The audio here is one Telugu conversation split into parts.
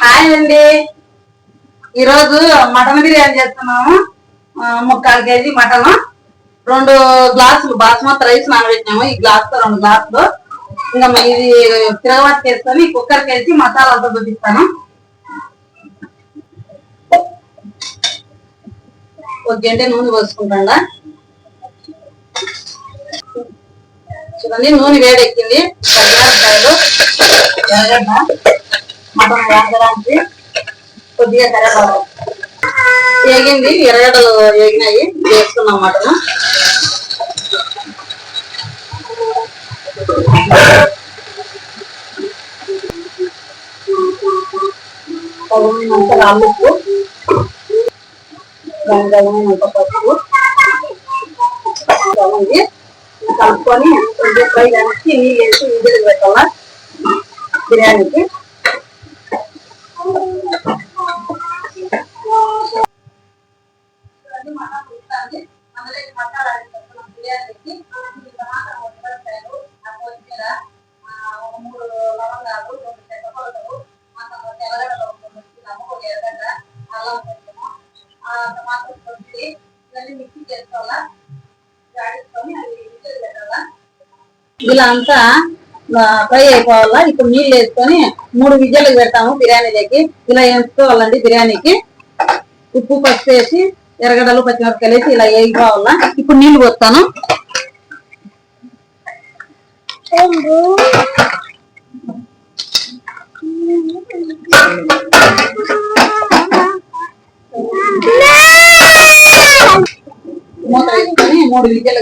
హాయ్ అండి. ఈరోజు మటన్ బిర్యానీ చేస్తున్నాము. ముక్కాలు కేజీ మటన్. రెండు గ్లాసులు బాస్మతి రైస్ నానబెట్టినాము. ఈ గ్లాస్తో రెండు గ్లాసులు ఇంకా ఇది తిరగబట్టి వేసుకొని కుక్కర్ వేసి మసాలాతో చూపిస్తాను ఒక గంట నూనె పోసుకుంటాడా? చూడండి నూనె వేడెక్కింది. ఎర్రగడ్డ. మటన్ వేగడానికి కొద్దిగా కరివేపాకు వేగింది ఎర్రగడ్డలు వేగినాయి వేసుకున్నాం మటన్ తగినంత రాళ్ళుప్పు దాని తగినంత పసుపు బాగుంది కలుపుకొని కొంచెం ఫ్రై కలిసి నీళ్ళు వేసి విజిల్ పెట్టాలా బిర్యానీకి ఇలా అంతా ఫ్రై అయిపోవాలా? ఇప్పుడు నీళ్ళు వేసుకొని మూడు విజయలకు పెడతాము బిర్యానీలోకి ఇలా వేసుకోవాలండి బిర్యానీకి. ఉప్పు పసుపు వేసి ఎర్రగడ్డలు పచ్చిమిరపకాయలు వేసి ఇలా వేయిపోవాలా ఇప్పుడు నీళ్ళు పోస్తాను. మూత వేసుకొని మూడు విజయలు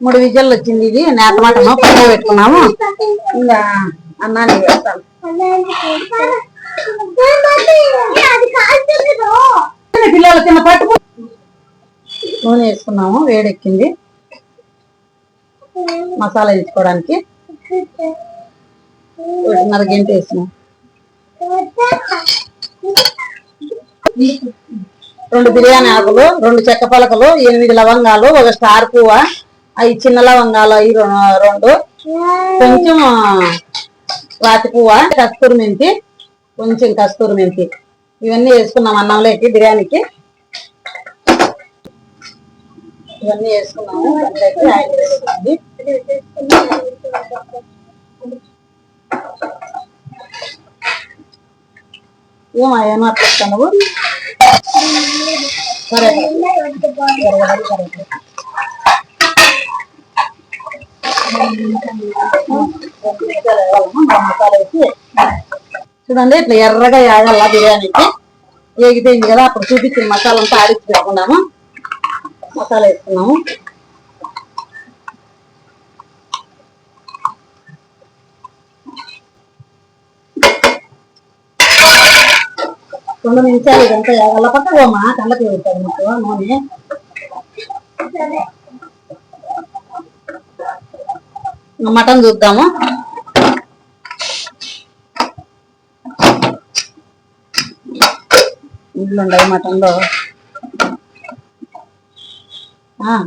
మూడు విజయలు వచ్చింది ఇది. నేను మటను పక్కన పెట్టుకున్నాము. ఇంకా అన్నాన్ని వేస్తాను. పిల్లలు చిన్న పట్టు నూనె వేసుకున్నాము వేడెక్కింది. మసాలా వేసుకోవడానికి. ఒకటిన్నర గంట వేసినాం. రెండు బిర్యానీ ఆకులు రెండు చెక్క పలకలు ఎనిమిది లవంగాలు ఒక స్టార్ పువ్వ అవి చిన్న లవంగాలు అవి రెండు. కొంచెం రాతి పువ్వ కస్తూరి మెంతి కొంచెం కస్తూరి మెంతి. ఇవన్నీ వేసుకున్నాం అన్నంలోకి బిర్యానీకి. ఇవన్నీ వేసుకున్నాము దాంట్లోకి ఆయిల్ వేసుకోండి. ఏమయ్యాను అట్లా నువ్వు? సరే. చూడండి ఇట్లా ఎర్రగా యాగల్లా బిర్యానీకి. ఏగిపోయింది కదా అప్పుడు చూపించిన మసాలా అంతా ఆడిచ్చి పెట్టుకున్నాము. మసాలా వేసుకున్నాము. రెండు నిమిషాలు ఇదంతా యాగల్లా పక్క పోమా కళ్ళకి వెళ్తాడు మాకు నూనె. మటన్ చూద్దాము. ఇల్లు ఉండవు మటన్లో.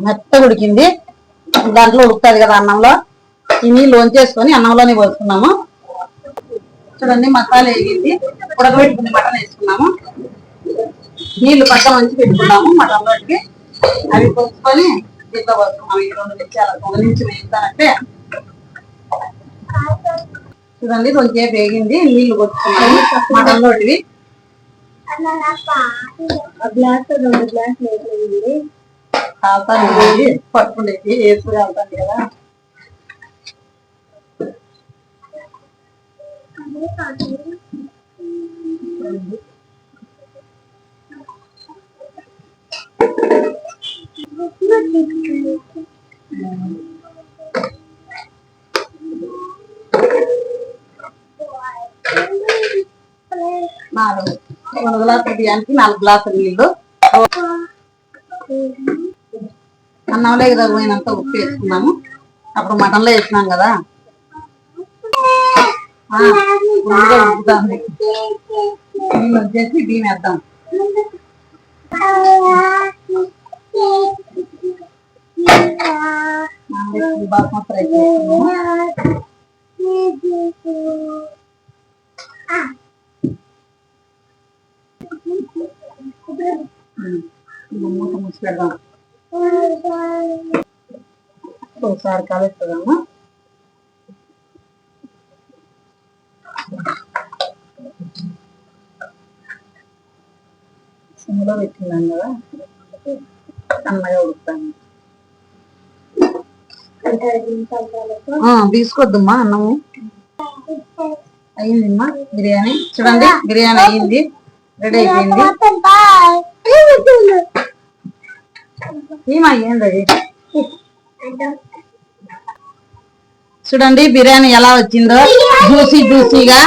మెత్త ఆ, ఉడికింది. దాంట్లో ఉడుకుతుంది కదా అన్నంలో. ఈ నీళ్ళు వంచేసుకొని అన్నంలోనే పోసుకున్నాము. చూడండి మసాలా వేగింది. ఉడకబెట్టుకుని మటన్ వేసుకున్నాము. నీళ్ళు పక్కన ఉంచి పెట్టుకున్నాము మటన్లోకి. అవి పోసుకొని దీంట్లో పోసుకున్నాము. ఈ రెండు నిమిషాలు ఒక నిమిషం వేస్తానంటే చూడండి కొంచెం వేగింది. నీళ్ళు పోసుకున్నాము మటన్లోటివి. గ్లాస్ రెండు గ్లాసులు వేసేది కాలుతాను పట్టుకునేది వేసుకు వెళ్తాను కదా నాలుగు రెండు గ్లాసులు బియ్యానికి నాలుగు గ్లాసులు నీళ్ళు అన్నంలో తగిపోయినంత ఉప్పు వేసుకున్నాము. అప్పుడు మటన్లో వేసినాం కదా. ముందుగా ఉడుకుతుంది. నీళ్ళు వచ్చేసి బియ్యం వేద్దాం. బాగా బాస్మతి రైస్ మూత మూసి పెడదాం ఒకసారి కలుపుదాము? సిమ్లో పెట్టినాం కదా. సన్నగా ఉడుకుతాను తీసుకొద్దమ్మా అన్నము. అయిందమ్మా బిర్యానీ. చూడండి బిర్యానీ అయింది రెడీ అయిపోయింది. చూడండి బిర్యానీ ఎలా వచ్చిందో. జ్యూసీ జ్యూసీగా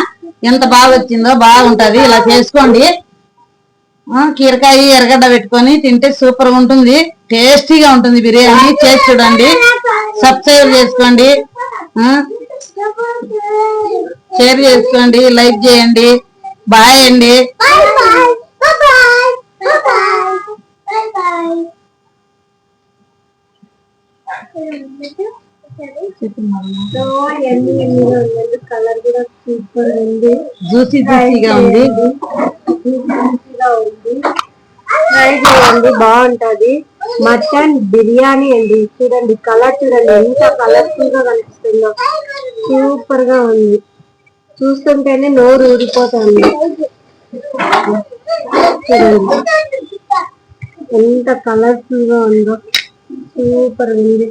ఎంత బాగా వచ్చిందో బాగుంటది. ఇలా చేసుకోండి. కీరకాయ ఎర్రగడ్డ పెట్టుకొని తింటే సూపర్ ఉంటుంది. టేస్టీగా ఉంటుంది బిర్యానీ. చేసి చూడండి. సబ్స్క్రైబ్ చేసుకోండి. షేర్ చేసుకోండి. లైక్ చేయండి. బాయ్ అండి. కలర్ కూడా సూపర్ ఉంది. జ్యూసీ జ్యూసీగా ఉంది మంచిగా ఉంది ట్రై చేయండి బాగుంటది. మటన్ బిర్యానీ అండి. చూడండి కలర్ చూడండి ఎంత కలర్ఫుల్గా కనిపిస్తుందో. సూపర్గా ఉంది. చూస్తుంటేనే నోరు ఊడిపోతుంది. ఎంత కలర్ఫుల్గా ఉందో. సూపర్ ఉంది.